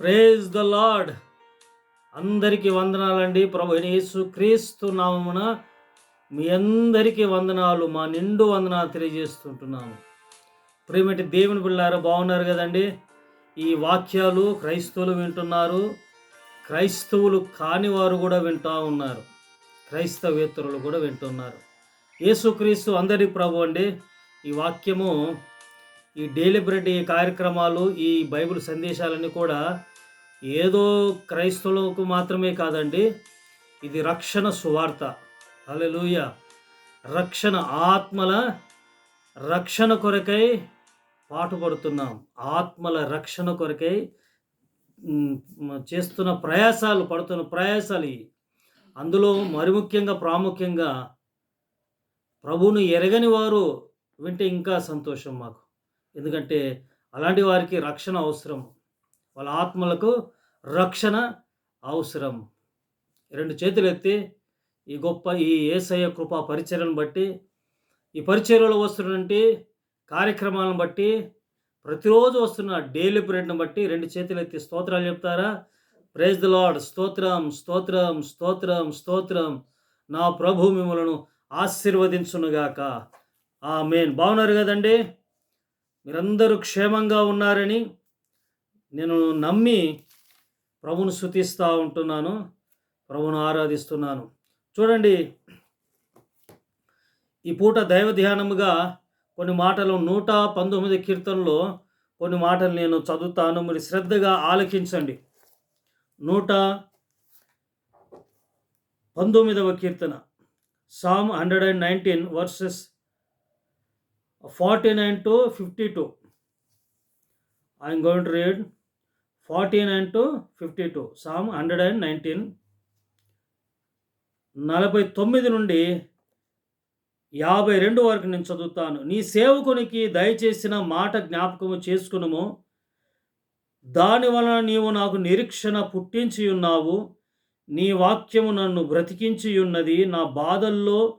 Praise the lord. అందరికీ వందనాలండి. ప్రభు యేసు క్రీస్తు నామమున మీ అందరికీ వందనాలు మా నిండు వందనాలు తెలియజేస్తుంటున్నాము. ప్రేమటి దేవుని పిల్లారు బాగున్నారు కదండి? ఈ వాక్యాలు క్రైస్తవులు వింటున్నారు. క్రైస్తవులు కాని వారు కూడా వింటూ ఉన్నారు. క్రైస్తవేతరులు కూడా వింటున్నారు. యేసుక్రీస్తు అందరి ప్రభు అండి ఈ వాక్యము ఈ డైలీ బ్రెడ్ ఈ కార్యక్రమాలు ఈ బైబిల్ సందేశాలన్నీ కూడా ఏదో క్రైస్తవులకు మాత్రమే కాదండి ఇది రక్షణ సువార్త. అలెలుయ రక్షణ ఆత్మల రక్షణ కొరకై పాటుపడుతున్నాం. ఆత్మల రక్షణ కొరకై చేస్తున్న ప్రయాసాలు పడుతున్న ప్రయాసాలు ఇవి. అందులో మరి ముఖ్యంగా ప్రాముఖ్యంగా ప్రభువును ఎరగని వారు వింటే ఇంకా సంతోషం మాకు. ఎందుకంటే అలాంటి వారికి రక్షణ అవసరం. వాళ్ళ ఆత్మలకు రక్షణ అవసరం. రెండు చేతులు ఎత్తి ఈ గొప్ప ఈ ఏసయ్య కృపా పరిచర్యను బట్టి ఈ పరిచర్యలో వస్తున్నటువంటి కార్యక్రమాలను బట్టి ప్రతిరోజు వస్తున్న డైలీ పీరియడ్ని బట్టి రెండు చేతులు ఎత్తి స్తోత్రాలు చెప్తారా? ప్రైజ్ ద లాడ్ స్తోత్రం స్తోత్రం స్తోత్రం స్తోత్రం. నా ప్రభు మిమ్మలను ఆశీర్వదించునుగాక. ఆ మెయిన్ బాగున్నారు కదండి? మీరందరూ క్షేమంగా ఉన్నారని నేను నమ్మి ప్రభును శుతిస్తూ ఉంటున్నాను ప్రభును ఆరాధిస్తున్నాను. చూడండి ఈ పూట దైవ ధ్యానముగా కొన్ని మాటలు నూట పంతొమ్మిది కీర్తనలో కొన్ని మాటలు నేను చదువుతాను. మీరు శ్రద్ధగా ఆలకించండి. నూట పంతొమ్మిదవ కీర్తన psalm hundred and nineteen verses forty nine to fifty two. I'm going to read forty nine to fifty two. Psalm hundred and nineteen నలభై తొమ్మిది నుండి యాభై రెండు వరకు నేను చదువుతాను. నీ సేవకునికి దయచేసిన మాట జ్ఞాపకము చేసుకునుము. దాని వలన నీవు నాకు నిరీక్షణ పుట్టించి ఉన్నావు. నీ వాక్యము నన్ను బ్రతికించి ఉన్నది. నా బాధల్లో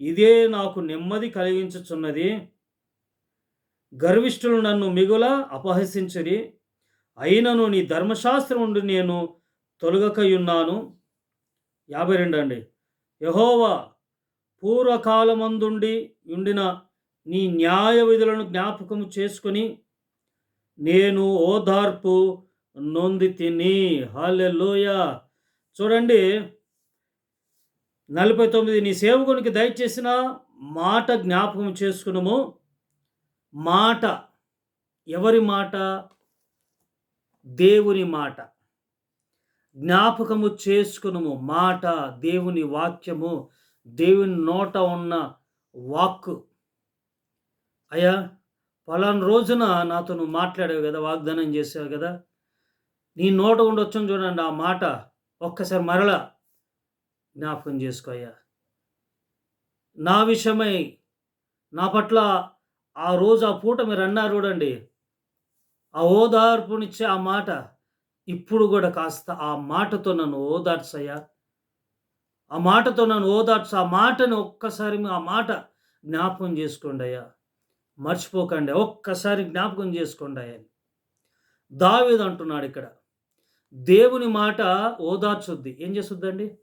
ఇదే నాకు నెమ్మది కలిగించుచున్నది. గర్విష్ఠులు నన్ను మిగుల అపహసించరి. అయినను నీ ధర్మశాస్త్రం నుండి నేను తొలగకయున్నాను. యాభై రెండు అండి. యహోవా పూర్వకాలమందుండి ఉండిన నీ న్యాయ విధులను జ్ఞాపకము చేసుకుని నేను ఓదార్పు నొంది తిని హాలెల్లోయ. చూడండి నలభై తొమ్మిది నీ సేవకునికి దయచేసిన మాట జ్ఞాపకం చేసుకునము. మాట. ఎవరి మాట? దేవుని మాట. జ్ఞాపకము చేసుకునుము మాట దేవుని వాక్యము దేవుని నోట ఉన్న వాక్కు. అయ్యా పలానా రోజున నాతో నువ్వు మాట్లాడావు కదా వాగ్దానం చేసావు కదా. నీ నోట ఉండొచ్చు చూడండి ఆ మాట. ఒక్కసారి మరలా జ్ఞాపకం చేసుకో అయ్యా. నా విషయమై నా పట్ల ఆ రోజు ఆ పూట మీరు అన్నారు చూడండి. ఆ ఓదార్పునిచ్చే ఆ మాట ఇప్పుడు కూడా కాస్త ఆ మాటతో నన్ను ఓదార్చయ్యా. ఆ మాటతో నన్ను ఓదార్చు ఆ మాటని ఒక్కసారి ఆ మాట జ్ఞాపకం చేసుకోండి అయ్యా. మర్చిపోకండి ఒక్కసారి జ్ఞాపకం చేసుకోండి అయ్యా. దావేది అంటున్నాడు ఇక్కడ. దేవుని మాట ఓదార్చుద్ది. ఏం చేస్తుందండి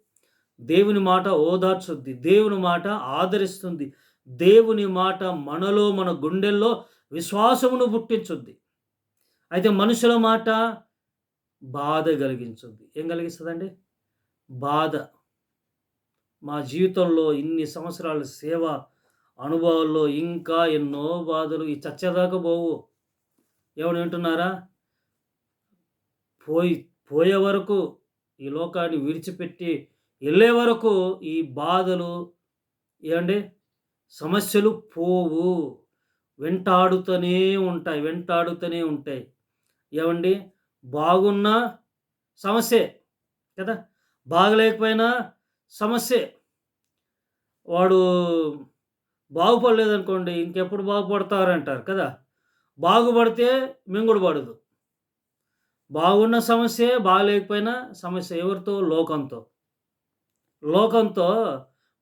దేవుని మాట ఓదార్చుద్ది. దేవుని మాట ఆదరిస్తుంది. దేవుని మాట మనలో మన గుండెల్లో విశ్వాసమును పుట్టించుద్ది. అయితే మనుషుల మాట బాధ కలిగించుద్ది. ఏం కలిగిస్తుందండి? బాధ. మా జీవితంలో ఇన్ని సంవత్సరాల సేవ అనుభవాల్లో ఇంకా ఎన్నో బాధలు. ఈ చచ్చేదాకా పోవు. ఏమని వింటున్నారా? పోయి పోయే వరకు ఈ లోకాన్ని విడిచిపెట్టి వెళ్ళే వరకు ఈ బాధలు ఏమండి? సమస్యలు పోవు. వెంటాడుతూనే ఉంటాయి వెంటాడుతూనే ఉంటాయి. ఏమండి? బాగున్న సమస్యే కదా? బాగలేకపోయినా సమస్యే. వాడు బాగుపడలేదనుకోండి ఇంకెప్పుడు బాగుపడతారంటారు కదా? బాగుపడితే మింగుడు పడదు. బాగున్న సమస్యే బాగలేకపోయినా సమస్య ఎవరితో? లోకంతో. లోకంతో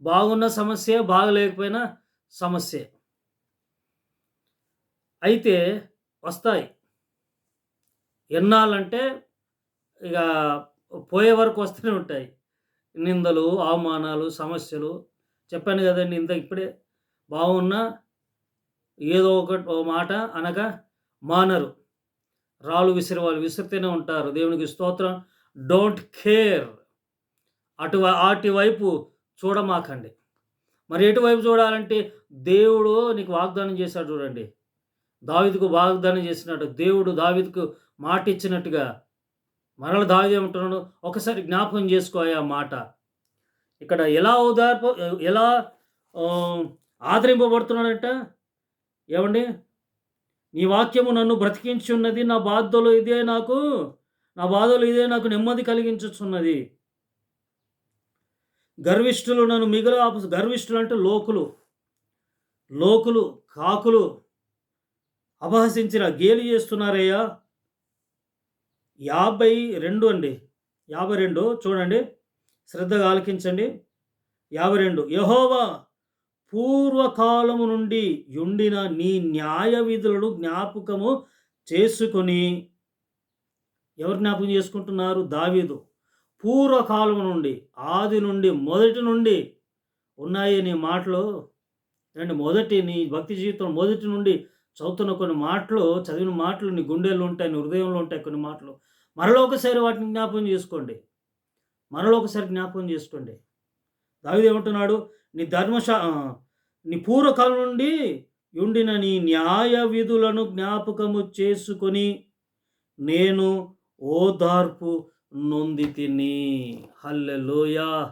బాగున్న సమస్య బాగలేకపోయినా సమస్య. అయితే వస్తాయి. ఎన్నాళ్ళంటే ఇక పోయే వరకు వస్తూనే ఉంటాయి. నిందలు అవమానాలు సమస్యలు. చెప్పాను కదండి ఇంత ఇప్పుడే. బాగున్నా ఏదో ఒకటి మాట అనగా మానరు. రాళ్ళు విసిరి వాళ్ళు విసిరితేనే ఉంటారు. దేవునికి స్తోత్రం. Don't care. అటు అటు వైపు చూడమాకండి. మరి ఎటువైపు చూడాలంటే దేవుడు నీకు వాగ్దానం చేశాడు చూడండి. దావిదుకు వాగ్దానం చేసినట్టు దేవుడు దావిదకు మాట ఇచ్చినట్టుగా మరల దావిది ఏమంటున్నాడు? ఒకసారి జ్ఞాపకం చేసుకో ఆ మాట. ఇక్కడ ఎలా ఉదార్ప ఎలా ఆదరింపబడుతున్నాడంట? ఏమండి? నీ వాక్యము నన్ను బ్రతికించున్నది నా బాధలు ఇదే నాకు నా బాధలు ఇదే నాకు నెమ్మది కలిగించుచున్నది. గర్విష్ఠులు నన్ను మిగిలిన ఆపు గర్విష్ఠులు అంటే లోకులు. లోకులు కాకులు అపహసించిన గేలి చేస్తున్నారయ్యా. యాభై రెండు అండి. యాభై రెండు చూడండి. శ్రద్ధగా ఆలకించండి. యాభై రెండు. యహోవా పూర్వకాలము నుండి ఉండిన నీ న్యాయ విధులను జ్ఞాపకము చేసుకొని ఎవరు జ్ఞాపకం చేసుకుంటున్నారు? దావీదు. పూర్వకాలం నుండి ఆది నుండి మొదటి నుండి ఉన్నాయి నీ మాటలు. అండ్ మొదటి నీ భక్తి జీవితం మొదటి నుండి చదువుతున్న కొన్ని మాటలు చదివిన మాటలు నీ గుండెల్లో ఉంటాయి నీ హృదయంలో ఉంటాయి కొన్ని మాటలు. మరలో ఒకసారి వాటిని జ్ఞాపకం చేసుకోండి. మరలో ఒకసారి జ్ఞాపకం చేసుకోండి. దావిదేమంటున్నాడు నీ ధర్మశా నీ పూర్వకాలం నుండి ఉండిన నీ న్యాయ విధులను జ్ఞాపకము చేసుకొని నేను ఓదార్పు నొంది తిని హల్లెలూయా.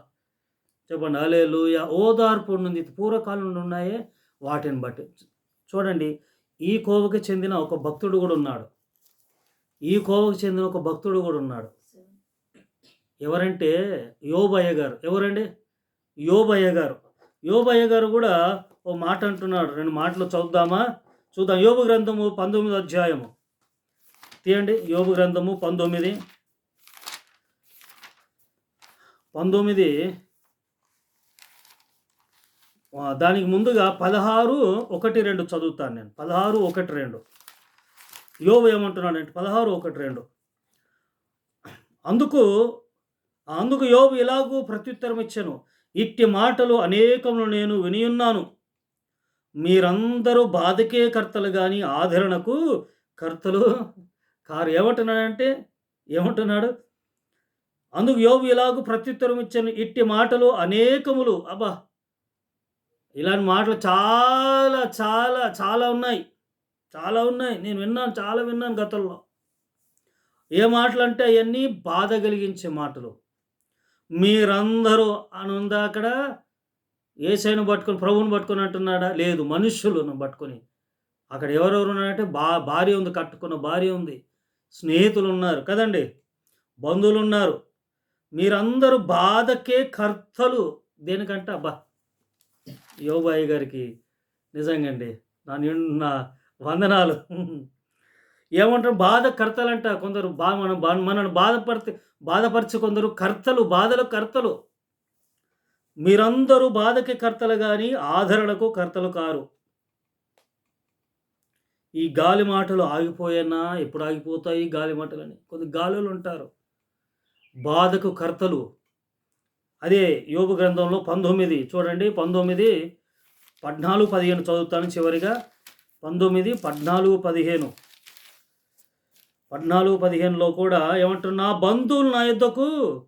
చెప్పండి హల్లెలూయా. ఓదార్పు నుండి పూర్వకాలం నుండి ఉన్నాయే వాటిని బట్టి. చూడండి ఈ కోవకి చెందిన ఒక భక్తుడు కూడా ఉన్నాడు. ఈ కోవకి చెందిన ఒక భక్తుడు కూడా ఉన్నాడు. ఎవరంటే యోబయ్య గారు ఎవరండి? యోబయ్య గారు యోబయ్య గారు కూడా ఓ మాట అంటున్నాడు. రెండు మాటలు చదువుదామా? చూద్దాం. యోగ గ్రంథము పంతొమ్మిది అధ్యాయము. తీయండి. యోగ గ్రంథము పంతొమ్మిది. పంతొమ్మిది. దానికి ముందుగా పదహారు ఒకటి రెండు చదువుతాను నేను. పదహారు ఒకటి రెండు. యోబు ఏమంటున్నాడంటే పదహారు ఒకటి రెండు. అందుకు అందుకు యోబు ఇలాగూ ప్రత్యుత్తరం ఇచ్చాను. ఇట్టి మాటలు అనేకములు నేను వినియున్నాను. మీరందరూ బాధకే కర్తలు కానీ ఆదరణకు కర్తలు కారు. ఏమంటున్నాడంటే ఏమంటున్నాడు? అందుకు యోగు ఇలాగూ ప్రత్యుత్తరం ఇచ్చిన ఇట్టి మాటలు అనేకములు. అబ్బా! ఇలాంటి మాటలు చాలా చాలా చాలా ఉన్నాయి. చాలా ఉన్నాయి. నేను విన్నాను చాలా విన్నాను గతంలో. ఏ మాటలు అంటే అవన్నీ బాధ కలిగించే మాటలు. మీరందరూ అని ఉందా అక్కడ ఏసైను పట్టుకొని ప్రభువుని పట్టుకొని అంటున్నాడా? లేదు మనుష్యులను పట్టుకొని. అక్కడ ఎవరెవరు ఉన్నారంటే బా భార్య ఉంది కట్టుకున్న భార్య ఉంది. స్నేహితులు ఉన్నారు కదండి. బంధువులు ఉన్నారు. మీరందరూ బాధకే కర్తలు. దేనికంటే అబ్బా యోబాయి గారికి నిజంగా అండి నా నిన్న వందనాలు. ఏమంటారు? బాధ కర్తలంట కొందరు. బా మనం బా మనల్ని బాధపడితే బాధపరిచి కొందరు కర్తలు బాధలు కర్తలు. మీరందరూ బాధకి కర్తలు కానీ ఆదరణకు కర్తలు కారు. ఈ గాలి మాటలు ఆగిపోయానా? ఎప్పుడు ఆగిపోతాయి గాలి మాటలని కొద్ది గాలులు ఉంటారు బాధకు కర్తలు. అదే యోగు గ్రంథంలో పంతొమ్మిది చూడండి పంతొమ్మిది పద్నాలుగు పదిహేను చదువుతాను చివరిగా. పంతొమ్మిది పద్నాలుగు పదిహేను. పద్నాలుగు పదిహేనులో కూడా ఏమంటారు నా బంధువులు నా యుద్ధకు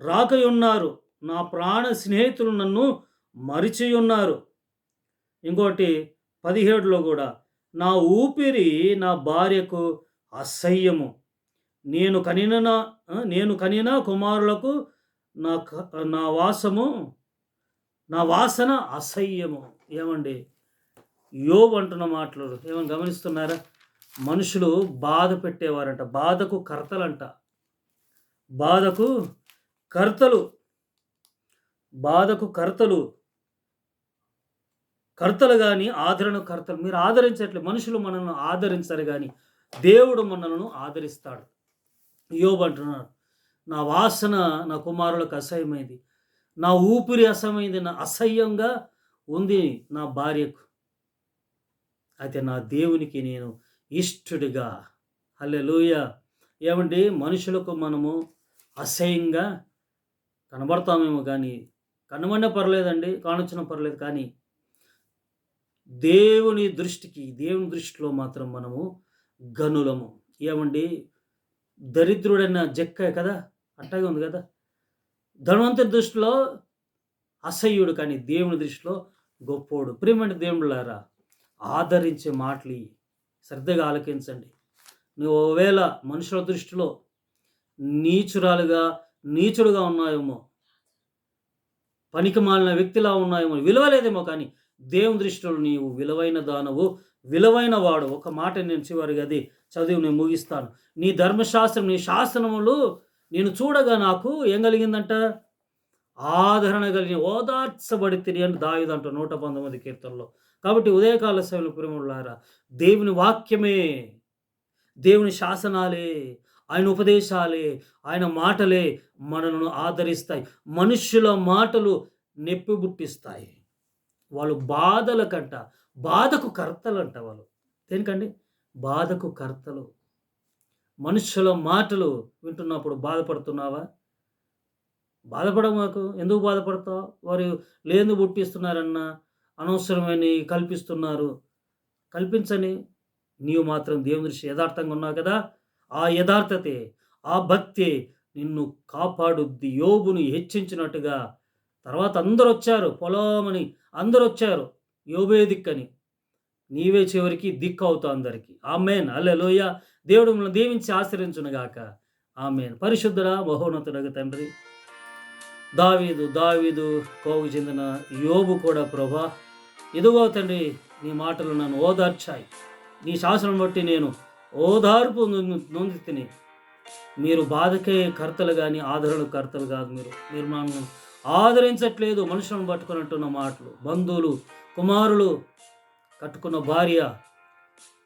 రాకై ఉన్నారు నా ప్రాణ స్నేహితులు నన్ను మరిచి ఉన్నారు ఇంకోటి పదిహేడులో కూడా నా ఊపిరి నా భార్యకు అసహ్యము. నేను కనిన నేను కనిన కుమారులకు నా క- నా వాసము నా వాసన అసహ్యము. ఏమండి? యోబు అంటున్న మాటలు ఏమని గమనిస్తున్నారా? మనుషులు బాధ పెట్టేవారంట బాధకు కర్తలంట. బాధకు కర్తలు బాధకు కర్తలు కర్తలు కానీ ఆదరణ కర్తలు. మీరు ఆదరించట్లే మనుషులు మనల్ని ఆదరించరు కానీ దేవుడు మనలను ఆదరిస్తాడు. యోబు అంటున్నాడు నా వాసన నా కుమారులకు అసహ్యమైంది. నా ఊపిరి అసహ్యమైంది. నా అసహ్యంగా ఉంది నా భార్యకు. అయితే నా దేవునికి నేను ఇష్టడిగా. హల్లెలూయ. ఏమండి? మనుషులకు మనము అసహ్యంగా కనబడతామేమో కానీ కనబడినా పర్లేదండి కానొచ్చినా పర్లేదు కానీ దేవుని దృష్టికి దేవుని దృష్టిలో మాత్రం మనము గనులము. ఏమండి? దరిద్రుడైన జక్క కదా? అట్టగే ఉంది కదా? ధనవంతుడి దృష్టిలో అసహ్యుడు కానీ దేవుని దృష్టిలో గొప్పోడు. ప్రియమైన దేవుళ్ళారా ఆదరించే మాటలు శ్రద్ధగా ఆలకించండి. నువ్వు ఒకవేళ మనుషుల దృష్టిలో నీచురాలుగా నీచుడుగా ఉన్నాయేమో పనికి మాలిన వ్యక్తిలా ఉన్నాయేమో విలువలేదేమో కానీ దేవుని దృష్టిలో నీవు విలువైన దానవు విలువైన వాడు. ఒక మాట నేను చివరిగా అది చదివి నేను ముగిస్తాను. నీ ధర్మశాస్త్రం నీ శాసనములు నేను చూడగా నాకు ఏం కలిగిందంట? ఆదరణ కలిగిన ఓదార్చబడి తిరిగి అని దాయుదంట నూట పంతొమ్మిది కీర్తనలో. కాబట్టి ఉదయకాల సేవలు ప్రేములారా దేవుని వాక్యమే దేవుని శాసనాలే ఆయన ఉపదేశాలే ఆయన మాటలే మనను ఆదరిస్తాయి. మనుష్యుల మాటలు నెప్పి పుట్టిస్తాయి వాళ్ళు బాధల కంట బాధకు కర్తలు అంట వాళ్ళు. దేనికండి? బాధకు కర్తలు. మనుషుల మాటలు వింటున్నప్పుడు బాధపడుతున్నావా? బాధపడమాకు ఎందుకు బాధపడతావు? వారు లేని పుట్టిస్తున్నారన్న అనవసరమైన కల్పిస్తున్నారు. కల్పించని నీవు మాత్రం దేవుని దృష్టి యథార్థంగా ఉన్నావు కదా? ఆ యథార్థతే ఆ భక్తి నిన్ను కాపాడుద్ది. యోబుని హెచ్చించినట్టుగా. తర్వాత అందరూ వచ్చారు పొలమని అందరూ వచ్చారు యోబేదిక్కని నీవే చివరికి దిక్కు అవుతావు అందరికీ. ఆమెన్. అల్లెలోయ దేవుడు మిమ్మల్ని దీవించి ఆశ్రయించునుగాక. ఆమెన్. పరిశుద్ధుడా మహోన్నతుడగ తండ్రి. దావీదు దావీదు కోవు చెందిన యోబు కూడా ప్రభా. ఇదిగో తండ్రి నీ మాటలు నన్ను ఓదార్చాయి. నీ శాసనం బట్టి నేను ఓదార్పు నొంది- తిని మీరు బాధకే కర్తలు కానీ ఆదరణ కర్తలు కాదు మీరు. మీరు ఆదరించట్లేదు మనుషులను పట్టుకున్నట్టున్న మాటలు. బంధువులు కుమారులు కట్టుకున్న భార్య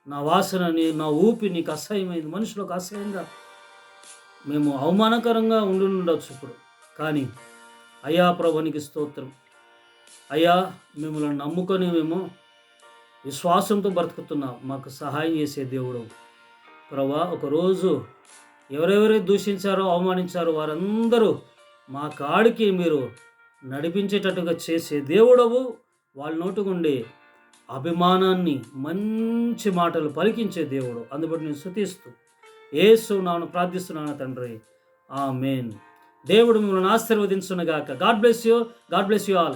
నా వాసనని నా ఊపి నీకు అసహ్యమైంది. మనుషులకు అసహ్యంగా మేము అవమానకరంగా ఉండి ఉండొచ్చు ఇప్పుడు. కానీ అయ్యా ప్రభునికి స్తోత్రం. అయ్యా మిమ్మల్ని నమ్ముకొని మేము విశ్వాసంతో బ్రతుకుతున్నాం. మాకు సహాయం చేసే దేవుడు. ప్రభా ఒకరోజు ఎవరెవరు దూషించారో అవమానించారో వారందరూ మా కాడికి మీరు నడిపించేటట్టుగా చేసే దేవుడవు. వాళ్ళ నోటుకుండి అభిమానాన్ని మంచి మాటలు పలికించే దేవుడు. అందుబట్టి నేను శృతిస్తూ ఏసు నాను ప్రార్థిస్తున్నాను తండ్రి. ఆ మేన్ దేవుడు మిమ్మల్ని ఆశీర్వదించునుగాక. God bless you. God bless you all.